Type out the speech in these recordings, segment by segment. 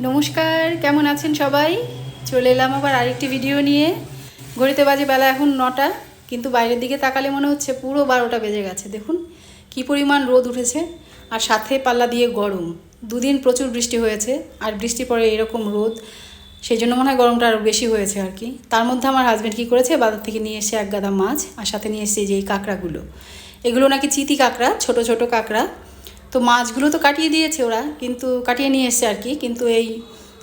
নমস্কার, কেমন আছেন সবাই? চলে এলাম আবার আরেকটি ভিডিও নিয়ে। ঘড়িতে বাজে বেলা এখন নটা, কিন্তু বাইরের দিকে তাকালে মনে হচ্ছে পুরো বারোটা বেজে গেছে। দেখুন, কি পরিমাণ রোদ উঠেছে। আর সাথে পাল্লা দিয়ে গরম। দুদিন প্রচুর বৃষ্টি হয়েছে, আর বৃষ্টি পরে এরকম রোদ সেই জন্য মনে হয় গরমটা আরও বেশি হয়েছে আর কি। তার মধ্যে আমার হাজব্যান্ড কী করেছে? বাজার থেকে নিয়ে এসে এক গাদা মাছ, আর সাথে নিয়ে এসেছে যে এই কাঁকড়াগুলো। এগুলো নাকি চিতি কাঁকড়া, ছোট ছোট কাঁকড়া। তো মাছগুলো তো কাটিয়ে দিয়েছে ওরা, কিন্তু কাটিয়ে নিয়ে এসছে আর কি, কিন্তু এই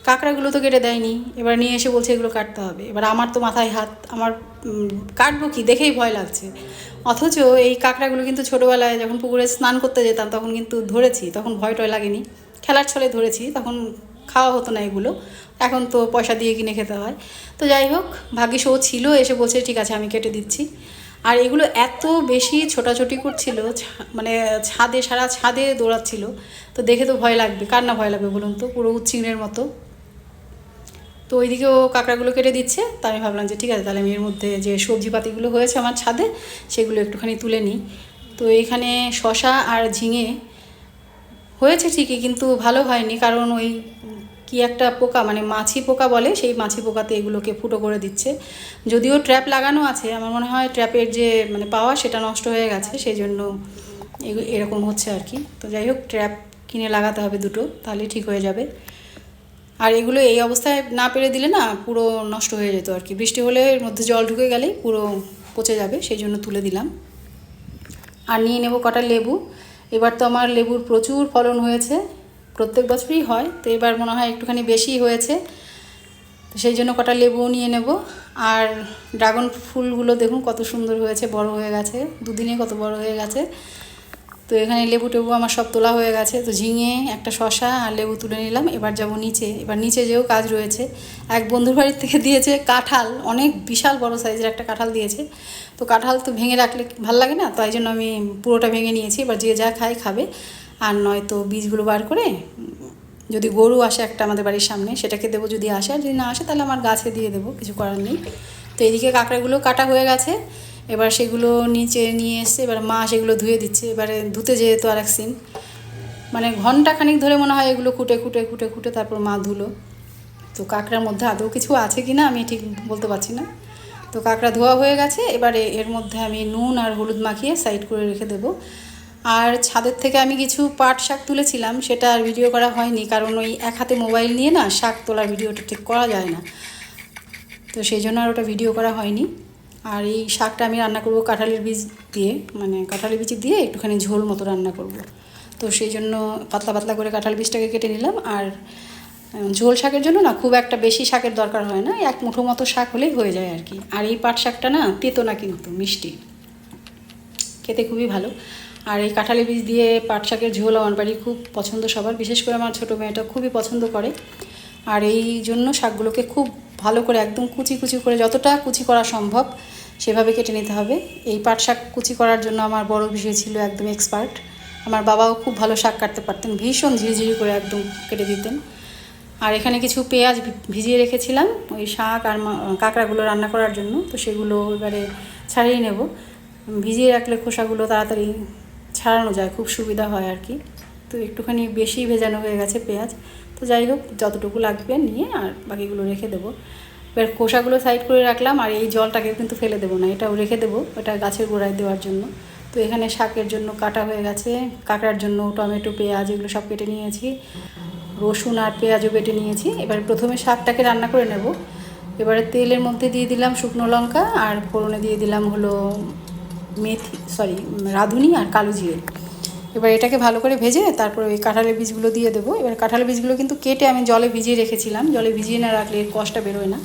কাঁকড়াগুলো তো কেটে দেয়নি। এবার নিয়ে এসে বলছে এগুলো কাটতে হবে। এবার আমার তো মাথায় হাত, আমার কাটবো কি দেখেই ভয় লাগছে। অথচ এই কাঁকড়াগুলো কিন্তু ছোটোবেলায় যখন পুকুরে স্নান করতে যেতাম, তখন কিন্তু ধরেছি, তখন ভয় টয় লাগেনি। খেলার ছলে ধরেছি, তখন খাওয়া হতো না এগুলো। এখন তো পয়সা দিয়ে কিনে খেতে হয়। তো যাই হোক ভাগ্যিস ও ছিল, এসে বলছে, ঠিক আছে, আমি কেটে দিচ্ছি। আর এগুলো এত বেশি ছোটাছুটি করছিল মানে ছাদে, সারা ছাদে দৌড়াচ্ছিল, তো দেখে তো ভয় লাগবে। কার না ভয় লাগবে বলুন তো? পুরো উচ্ছিংড়ের মতো। তো ওইদিকে ও কাঁকড়াগুলো কেটে দিচ্ছে, তা আমি ভাবলাম যে ঠিক আছে, তাহলে আমি এর মধ্যে যে সবজিপাতিগুলো হয়েছে আমার ছাদে, সেগুলো একটুখানি তুলে নিই। তো এখানে শশা আর ঝিঙে হয়েছে ঠিকই, কিন্তু ভালো হয়নি, কারণ ওই কি একটা পোকা মানে মাছি পোকা বলে, সেই মাছি পোকাতে এগুলোকে ফুটো করে দিচ্ছে। যদিও ট্র্যাপ লাগানো আছে, আমার মনে হয় ট্র্যাপের যে মানে পাওয়া সেটা নষ্ট হয়ে গেছে সেই জন্য এরকম হচ্ছে আর কি। তো যাই হোক, ট্র্যাপ কিনে লাগাতে হবে দুটো, তাহলে ঠিক হয়ে যাবে। আর এগুলো এই অবস্থায় না পেরে দিলে না, পুরো নষ্ট হয়ে যেত আর কি। বৃষ্টি হলে এর মধ্যে জল ঢুকে গেলেই পুরো পচে যাবে সেই জন্য তুলে দিলাম। আর নিয়ে নেব কটা লেবু। এবার তো আমার লেবুর প্রচুর ফলন হয়েছে। প্রত্যেক বছরই হয়, তো এবার মনে হয় একটুখানি বেশি হয়েছে। তো সেই জন্য কটা লেবু নিয়ে নেব। আর ড্রাগন ফুলগুলো দেখুন কত সুন্দর হয়েছে, বড় হয়ে গেছে। দুদিনে কত বড় হয়ে গেছে। তো এখানে লেবু টেবু আমার সব তোলা হয়ে গেছে। তো ঝিঙে, একটা শশা আর লেবু তুলে নিলাম। এবার যাব নিচে। এবার নিচে যেও কাজ রয়েছে। এক বন্ধুর বাড়ির থেকে দিয়েছে কাঁঠাল। অনেক বিশাল বড় সাইজের একটা কাঁঠাল দিয়েছে। তো কাঁঠাল তো ভেঙে রাখলে ভালো লাগে না? তাই জন্য আমি পুরোটা ভেঙে নিয়েছি। এবার যে যা খায় খাবে। আর নয়তো বীজগুলো বার করে যদি গরু আসে একটা আমাদের বাড়ির সামনে, সেটাকে দেবো যদি আসে, আর যদি না আসে তাহলে আমার গাছে দিয়ে দেবো, কিছু করার নেই। তো এইদিকে কাঁকড়াগুলো কাটা হয়ে গেছে। এবার সেগুলো নিচে নিয়ে এসে এবার মা সেগুলো ধুয়ে দিচ্ছে। এবারে ধুতে যেহেতু আর এক সিন মানে ঘণ্টা খানিক ধরে মনে হয় এগুলো কুটে কুটে কুটে কুটে তারপর মা ধুলো। তো কাঁকড়ার মধ্যে আদৌ কিছু আছে কি না আমি ঠিক বলতে পারছি না। তো কাঁকড়া ধোয়া হয়ে গেছে। এবারে এর মধ্যে আমি নুন আর হলুদ মাখিয়ে সাইড করে রেখে দেবো। আর ছাদের থেকে আমি কিছু পাট শাক তুলেছিলাম, সেটা আর ভিডিও করা হয়নি, কারণ ওই এক হাতে মোবাইল নিয়ে না শাক তোলার ভিডিওটা ঠিক করা যায় না। তো সেই জন্য আর ওটা ভিডিও করা হয়নি। আর এই শাকটা আমি রান্না করব কাঁঠালের বীজ দিয়ে মানে কাঁঠালের বীজ দিয়ে একটুখানি ঝোল মতো রান্না করব। তো সেই জন্য পাতলা পাতলা করে কাঁঠাল বীজটাকে কেটে নিলাম। আর ঝোল শাকের জন্য না খুব একটা বেশি শাকের দরকার হয় না, এক মুঠো মতো শাক হলেই হয়ে যায় আর কি। আর এই পাট শাকটা না তেতো না কিন্তু, মিষ্টি। খেতে খুবই ভালো। আর এই কাঁঠালি বীজ দিয়ে পাট শাকের ঝোল আমার বাড়ি খুব পছন্দ সবার। বিশেষ করে আমার ছোটো মেয়েটা খুবই পছন্দ করে। আর এই জন্য শাকগুলোকে খুব ভালো করে একদম কুচি কুচি করে যতটা কুচি করা সম্ভব সেভাবে কেটে নিতে হবে। এই পাট শাক কুচি করার জন্য আমার বড় বিষয় ছিল একদম এক্সপার্ট আমার বাবাও খুব ভালো শাক কাটতে পারতেন, ভীষণ ঝিরিঝিরি করে একদম কেটে দিতেন। আর এখানে কিছু পেঁয়াজ ভিজিয়ে রেখেছিলাম ওই শাক আর কাঁকড়াগুলো রান্না করার জন্য। তো সেগুলো এবারে ছাড়িয়ে নেব। ভিজিয়ে রাখলে খোসাগুলো তাড়াতাড়ি ছাড়ানো যায়, খুব সুবিধা হয় আর কি। তো একটুখানি বেশি ভেজানো হয়ে গেছে পেঁয়াজ। তো যাই হোক, যতটুকু লাগবে নিয়ে আর বাকিগুলো রেখে দেবো। এবার খোসাগুলো সাইড করে রাখলাম আর এই জলটাকে কিন্তু ফেলে দেবো না, এটাও রেখে দেবো ওটা গাছের গোড়ায় দেওয়ার জন্য। তো এখানে শাকের জন্য কাটা হয়ে গেছে, কাঁকড়ার জন্য টমেটো, পেঁয়াজ এগুলো সব কেটে নিয়েছি। রসুন আর পেঁয়াজও কেটে নিয়েছি। এবার প্রথমে শাকটাকে রান্না করে নেব। এবারে তেলের মধ্যে দিয়ে দিলাম শুকনো লঙ্কা আর ফোড়নে দিয়ে দিলাম হলো মেথি সরি রাঁধুনি আর কালো জিরে। এবার এটাকে ভালো করে ভেজে তারপর ওই কাঁঠালের বীজগুলো দিয়ে দেবো। এবার কাঁঠালের বীজগুলো কিন্তু কেটে আমি জলে ভিজিয়ে রেখেছিলাম। জলে ভিজিয়ে না রাখলে এর কষটা বেরোয় না।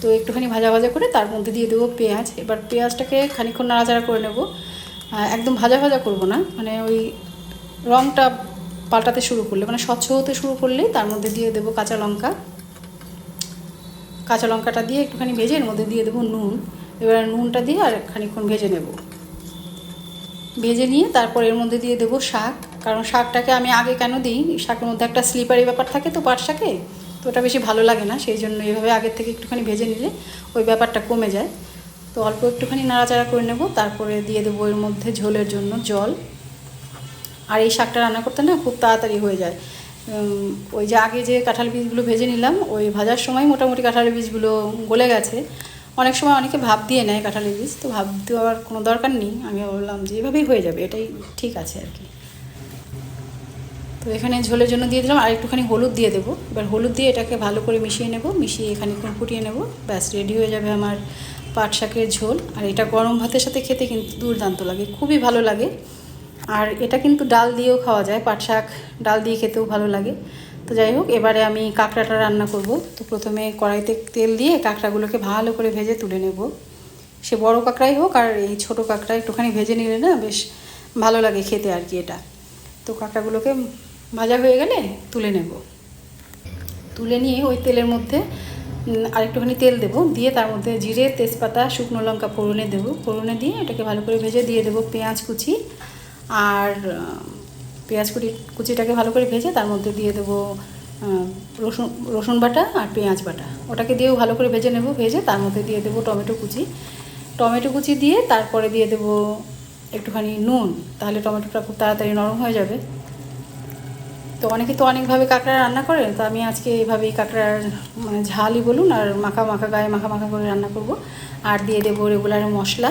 তো একটুখানি ভাজা ভাজা করে তার মধ্যে দিয়ে দেবো পেঁয়াজ। এবার পেঁয়াজটাকে খানিক্ষণ নাড়াচাড়া করে নেব। একদম ভাজা ভাজা করব না। মানে ওই রঙটা পাল্টাতে শুরু করলে মানে স্বচ্ছ হতে শুরু করলেই তার মধ্যে দিয়ে দেবো কাঁচা লঙ্কা। কাঁচা লঙ্কাটা দিয়ে একটুখানি ভেজে এর মধ্যে দিয়ে দেবো নুন। এবার নুনটা দিয়ে আর খানিক্ষণ ভেজে নেব। ভেজে নিয়ে তারপর এর মধ্যে দিয়ে দেবো শাক। কারণ শাকটাকে আমি আগে কেন দিই? শাকের মধ্যে একটা স্লিপারি ব্যাপার থাকে তো পাট শাকে তো ওটা বেশি ভালো লাগে না, সেই জন্য এইভাবে আগের থেকে একটুখানি ভেজে নিলে ওই ব্যাপারটা কমে যায়। তো অল্প একটুখানি নাড়াচাড়া করে নেব, তারপরে দিয়ে দেবো এর মধ্যে ঝোলের জন্য জল। আর এই শাকটা রান্না করতে না খুব তাড়াতাড়ি হয়ে যায়। ওই যে আগে যে কাঁঠাল বীজগুলো ভেজে নিলাম, ওই ভাজার সময় মোটামুটি কাঁঠালের বীজগুলো গলে গেছে। অনেক সময় অনেকে ভাব দিয়ে নেয় কাঁঠালের বীজ, তো ভাব দেওয়ার কোনো দরকার নেই। আমি বললাম যে এভাবেই হয়ে যাবে, এটাই ঠিক আছে আর কি। তো এখানে ঝোলের জন্য দিয়ে দিলাম, আর একটুখানি হলুদ দিয়ে দেবো। এবার হলুদ দিয়ে এটাকে ভালো করে মিশিয়ে নেব, মিশিয়ে খানিকক্ষণ ফুটিয়ে নেব। ব্যাস, রেডি হয়ে যাবে আমার পাট শাকের ঝোল। আর এটা গরম ভাতের সাথে খেতে কিন্তু দুর্দান্ত লাগে, খুবই ভালো লাগে। আর এটা কিন্তু ডাল দিয়েও খাওয়া যায়, পাট শাক ডাল দিয়ে খেতেও ভালো লাগে। তো যাই হোক এবারে আমি কাঁকড়াটা রান্না করব। তো প্রথমে কড়াইতে তেল দিয়ে কাঁকড়াগুলোকে ভালো করে ভেজে তুলে নেব। সে বড় কাঁকড়াই হোক আর এই ছোটো কাঁকড়া একটুখানি ভেজে নিলে না বেশ ভালো লাগে খেতে আর কি এটা। তো কাঁকড়াগুলোকে ভাজা হয়ে গেলে তুলে নেব। তুলে নিয়ে ওই তেলের মধ্যে উম, আরেকটুখানি তেল দেবো। দিয়ে তার মধ্যে জিরে তেজপাতা শুকনো লঙ্কা ফোড়নে দেবো। ফোড়নে দিয়ে এটাকে ভালো করে ভেজে দিয়ে দেবো পেঁয়াজ কুচি আর পেঁয়াজ কুচি কুচিটাকে ভালো করে ভেজে তার মধ্যে দিয়ে দেবো রসুন রসুন বাটা আর পেঁয়াজ বাটা। ওটাকে দিয়েও ভালো করে ভেজে নেব, ভেজে তার মধ্যে দিয়ে দেবো টমেটো কুচি। টমেটো কুচি দিয়ে তারপরে দিয়ে দেবো একটুখানি নুন, তাহলে টমেটোটা খুব তাড়াতাড়ি নরম হয়ে যাবে। তো অনেকে তো অনেকভাবে কাঁকড়া রান্না করে, তো আমি আজকে এইভাবেই কাঁকড়ার মানে ঝালই বলুন আর মাখা মাখা গায়ে মাখা মাখা করে রান্না করব। আর দিয়ে দেবো রেগুলার মশলা।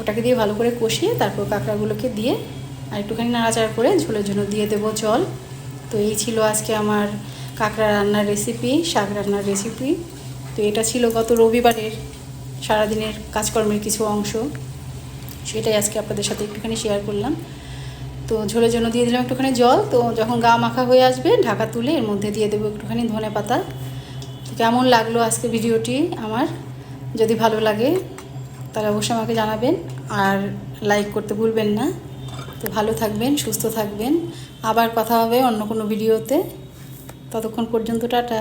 ওটাকে দিয়ে ভালো করে কষিয়ে তারপর কাঁকড়াগুলোকে দিয়ে আর একটুখানি নাড়াচাড়া করে ঝোলের জন্য দিয়ে দেবো জল। তো এই ছিল আজকে আমার কাঁকড়া রান্নার রেসিপি শাক রান্নার রেসিপি তো এটা ছিল গত রবিবারের সারাদিনের কাজকর্মের কিছু অংশ। সেটাই আজকে আপনাদের সাথে একটুখানি শেয়ার করলাম। তো ঝোলের জন্য দিয়ে দিলাম একটুখানি জল। তো যখন গা মাখা হয়ে আসবে, ঢাকা তুলে এর মধ্যে দিয়ে দেবো একটুখানি ধনে পাতা। তো কেমন লাগল আজকে ভিডিওটি আমার? যদি ভালো লাগে, তাহলে অবশ্যই আমাকে জানাবেন। আর লাইক করতে ভুলবেন না। তো ভালো থাকবেন সুস্থ থাকবেন। আবার কথা হবে অন্য কোনো ভিডিওতে। ততক্ষণ পর্যন্ত টাটা।